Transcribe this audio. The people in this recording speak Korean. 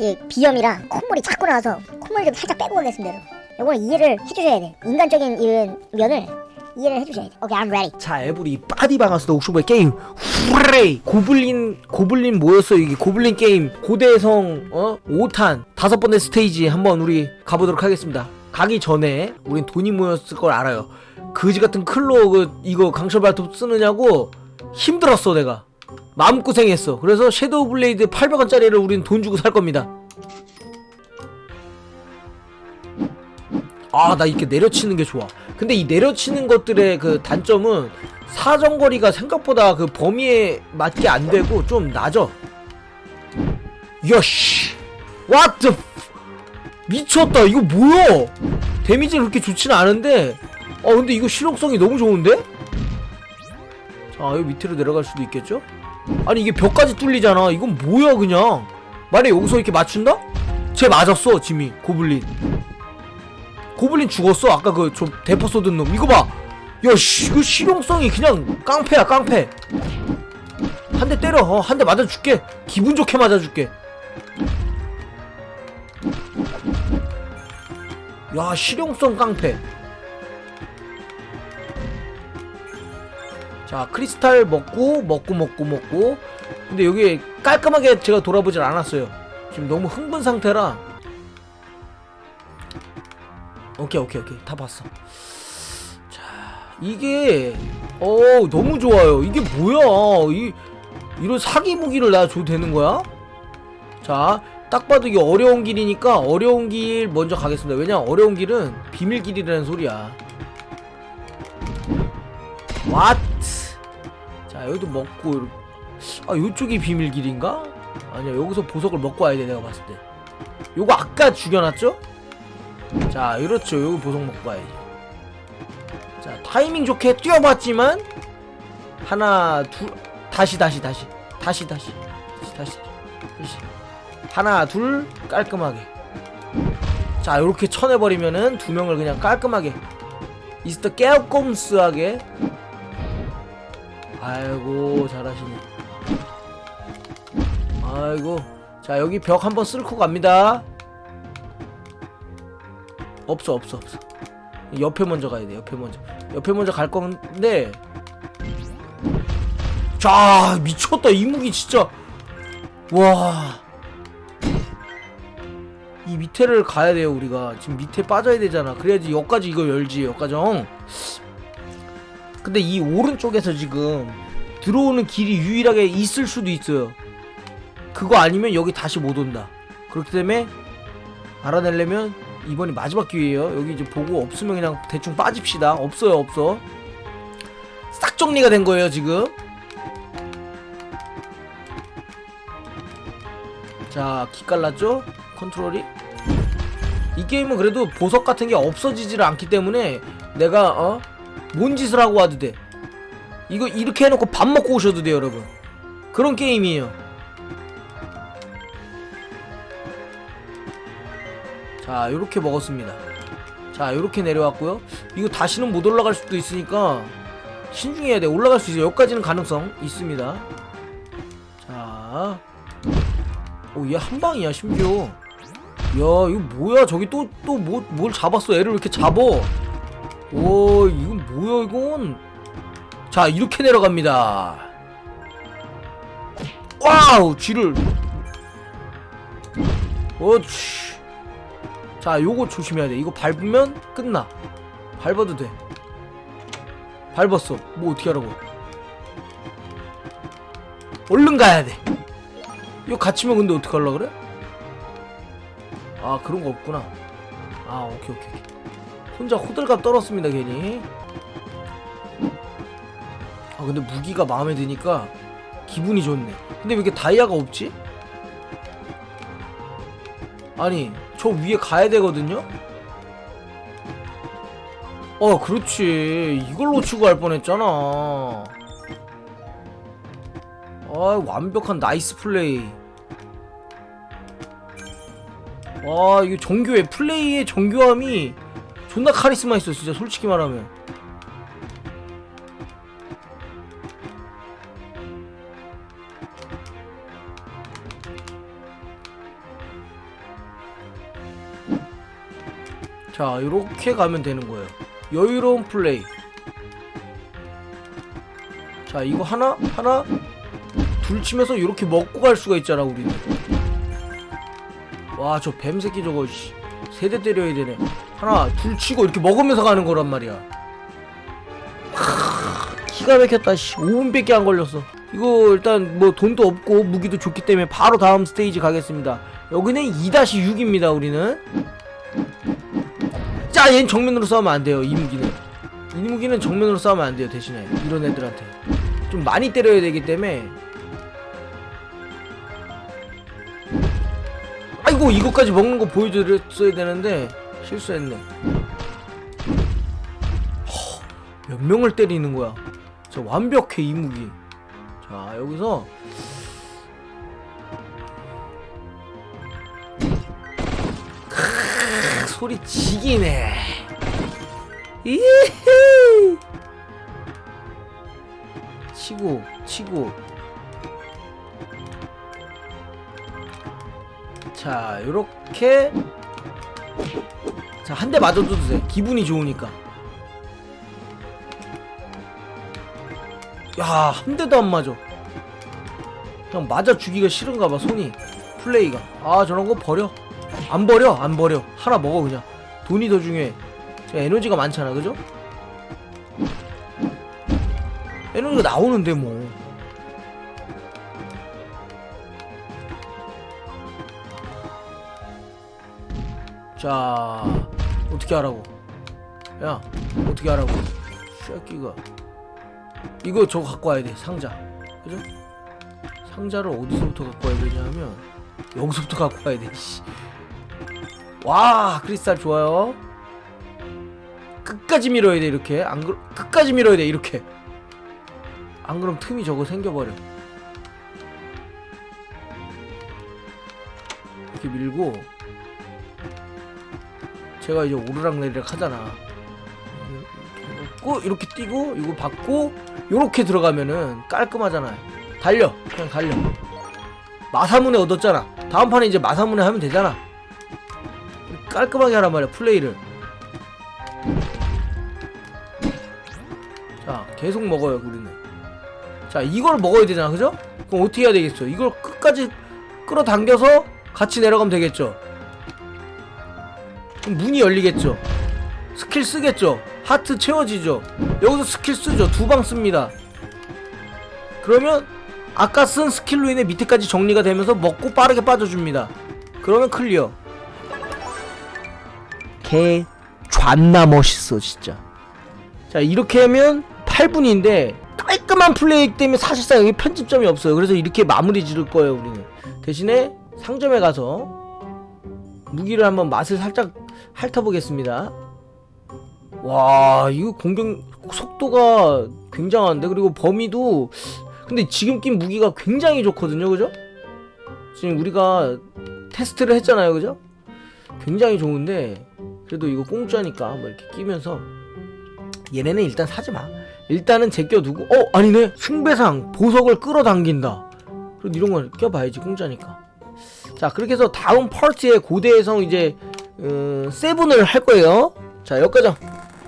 이 비염이라 콧물이 자꾸 나와서 콧물 좀 살짝 빼고 가겠습니다 여러분. 요거는 이해를 해주셔야 돼. 인간적인 이런 면을 이해를 해주셔야 돼. 오케이 I'm ready. 자 에브리 빠디방아스도 옥슈버의 게임. 후레이! 고블린 고블린 모였어 이게. 고블린 게임. 고대성 어? 5탄. 다섯 번째 스테이지 한번 우리 가보도록 하겠습니다. 가기 전에 우린 돈이 모였을 걸 알아요. 그지 같은 클로 그 이거 강철 발톱 쓰느냐고 힘들었어 내가 마음고생했어. 그래서 섀도우 블레이드 800원짜리를 우린 돈 주고 살 겁니다. 아 나 이렇게 내려치는 게 좋아. 근데 이 내려치는 것들의 그 단점은 사정거리가 생각보다 그 범위에 맞게 안 되고 좀 낮아. 야씨. What 미쳤다. 이거 뭐야? 데미지는 그렇게 좋지는 않은데. 어 근데 이거 실용성이 너무 좋은데? 자 여기 밑으로 내려갈 수도 있겠죠? 아니 이게 벽까지 뚫리잖아. 이건 뭐야 그냥? 만약에 여기서 이렇게 맞춘다? 쟤 맞았어 지미. 고블린. 고블린 죽었어 아까 그 좀 대포 쏘던 놈. 이거 봐. 야 씨 이거 실용성이 그냥 깡패야 깡패. 한 대 때려. 어, 한 대 맞아줄게. 기분 좋게 맞아줄게. 야 실용성 깡패 자 크리스탈 먹고 먹고 먹고 먹고. 근데 여기 깔끔하게 제가 돌아보질 않았어요. 지금 너무 흥분 상태라. 오케이 오케이 오케이. 다 봤어. 자 이게 어 너무 좋아요. 이게 뭐야? 이 이런 사기 무기를 나 줘도 되는 거야? 자 딱 봐도 이게 어려운 길이니까 어려운 길 먼저 가겠습니다. 왜냐 어려운 길은 비밀 길이라는 소리야 왓! 자 여기도 먹고 아 요쪽이 비밀길인가? 아니야 여기서 보석을 먹고 와야 돼 내가 봤을 때 요거 아까 죽여놨죠? 자 이렇죠 요거 보석 먹고 와야 돼. 자 타이밍 좋게 뛰어봤지만 하나 둘 다시 다시 다시 다시 다시 다시 다시, 다시. 하나 둘 깔끔하게 자 요렇게 쳐내버리면은 두 명을 그냥 깔끔하게 이스터 깨어꼼스하게 아이고 잘하시네. 아이고 자 여기 벽 한번 쓸고 갑니다. 없어 없어 없어. 옆에 먼저 가야 돼 옆에 먼저. 옆에 먼저 갈 건데. 자 미쳤다 이 무기 진짜. 와. 이 밑에를 가야 돼요 우리가. 지금 밑에 빠져야 되잖아. 그래야지 여기까지 이거 열지 여기까지 근데 이 오른쪽에서 지금 들어오는 길이 유일하게 있을 수도 있어요 그거 아니면 여기 다시 못 온다 그렇기 때문에 알아내려면 이번이 마지막 기회예요. 여기 이제 보고 없으면 그냥 대충 빠집시다. 없어요, 없어. 싹 정리가 된 거예요, 지금. 자, 기깔났죠? 컨트롤이. 이 게임은 그래도 보석 같은 게 없어지지를 않기 때문에 내가 어? 뭔 짓을 하고 와도 돼. 이거 이렇게 해놓고 밥 먹고 오셔도 돼요, 여러분. 그런 게임이에요. 자 요렇게 먹었습니다. 자 요렇게 내려왔고요. 이거 다시는 못 올라갈 수도 있으니까 신중해야 돼. 올라갈 수 있어요. 여기까지는 가능성 있습니다. 자 오 얘 한방이야 심지어. 야 이거 뭐야? 저기 또 또 뭐 뭘 잡았어? 애를 왜 이렇게 잡어 오 이건 뭐야 이건? 자 이렇게 내려갑니다. 와우 쥐를. 어치 자 요거 조심해야 돼. 이거 밟으면 끝나. 밟아도 돼. 밟았어. 뭐 어떻게 하라고. 얼른 가야 돼. 이거 갇히면 근데 어떡하려 그래? 아 그런 거 없구나. 아 오케이 오케이 오케이. 혼자 호들갑 떨었습니다 괜히. 아 근데 무기가 마음에 드니까 기분이 좋네. 근데 왜 이렇게 다이아가 없지? 아니 저 위에 가야 되거든요? 어 그렇지. 이걸 놓치고 갈 뻔했잖아. 아 완벽한 나이스 플레이. 와 이거 정교해. 플레이의 정교함이 존나 카리스마 있어 진짜 솔직히 말하면. 자 이렇게 가면 되는 거예요. 여유로운 플레이. 자 이거 하나 하나 둘 치면서 이렇게 먹고 갈 수가 있잖아 우리는. 와 저 뱀새끼 저거 씨. 세대 때려야 되네. 하나 둘 치고 이렇게 먹으면서 가는 거란 말이야. 하, 기가 막혔다 씨. 5분밖에 안 걸렸어. 이거 일단 뭐 돈도 없고 무기도 좋기 때문에 바로 다음 스테이지 가겠습니다. 여기는 2-6입니다 우리는. 자 얘는 정면으로 싸우면 안 돼요 이 무기는. 이 무기는 정면으로 싸우면 안 돼요 대신에. 이런 애들한테. 좀 많이 때려야 되기 때문에 아이고 이거까지 먹는 거 보여드렸어야 되는데 실수했네. 허, 몇 명을 때리는 거야? 저 완벽해 이 무기. 자 여기서 크으, 소리 지기네. 이히! 치고 치고 자 요렇게. 자 한 대 맞아도 돼. 기분이 좋으니까. 야 한 대도 안 맞아. 그냥 맞아 주기가 싫은가 봐 손이. 플레이가. 아 저런 거 버려. 안 버려 안 버려. 하나 먹어 그냥. 돈이 더 중요해. 제가 에너지가 많잖아 그죠? 에너지가 나오는데 뭐 자, 어떻게 하라고? 야, 어떻게 하라고? 쉐끼가 이거 저거 갖고 와야 돼 상자, 그죠? 상자를 어디서부터 갖고 와야 되냐면 여기서부터 갖고 와야 돼. 씨. 와, 크리스탈 좋아요. 끝까지 밀어야 돼 이렇게. 안 그러 끝까지 밀어야 돼 이렇게. 안 그럼 틈이 저거 생겨버려. 이렇게 밀고 제가 이제 오르락내리락 하잖아. 고 이렇게 뛰고 이거 받고 요렇게 들어가면은 깔끔하잖아요. 달려 그냥 달려. 마사문에 얻었잖아. 다음 판에 이제 마사문에 하면 되잖아. 깔끔하게 하란 말이야 플레이를. 자 계속 먹어요 우리는. 자 이걸 먹어야 되잖아 그죠? 그럼 어떻게 해야 되겠어? 이걸 끝까지 끌어당겨서 같이 내려가면 되겠죠. 그럼 문이 열리겠죠. 스킬 쓰겠죠. 하트 채워지죠. 여기서 스킬 쓰죠. 두 방 씁니다. 그러면 아까 쓴 스킬로 인해 밑에까지 정리가 되면서 먹고 빠르게 빠져줍니다. 그러면 클리어. 개 존나 멋있어 진짜. 자 이렇게 하면 8분인데 깔끔한 플레이 때문에 사실상 여기 편집점이 없어요. 그래서 이렇게 마무리 지를 거예요 우리는. 대신에 상점에 가서 무기를 한번 맛을 살짝 핥아보겠습니다. 와, 이거 공격 속도가 굉장한데 그리고 범위도 근데 지금 낀 무기가 굉장히 좋거든요, 그죠? 지금 우리가 테스트를 했잖아요, 그죠? 굉장히 좋은데 그래도 이거 공짜니까 한번 이렇게 끼면서 얘네는 일단 사지 마. 일단은 제껴두고 어 아니네 승배상 보석을 끌어당긴다. 그럼 이런 걸 껴봐야지 공짜니까. 자 그렇게 해서 다음 파트의 고대의 성 이제 음, 세븐을 할 거예요. 자 여기까지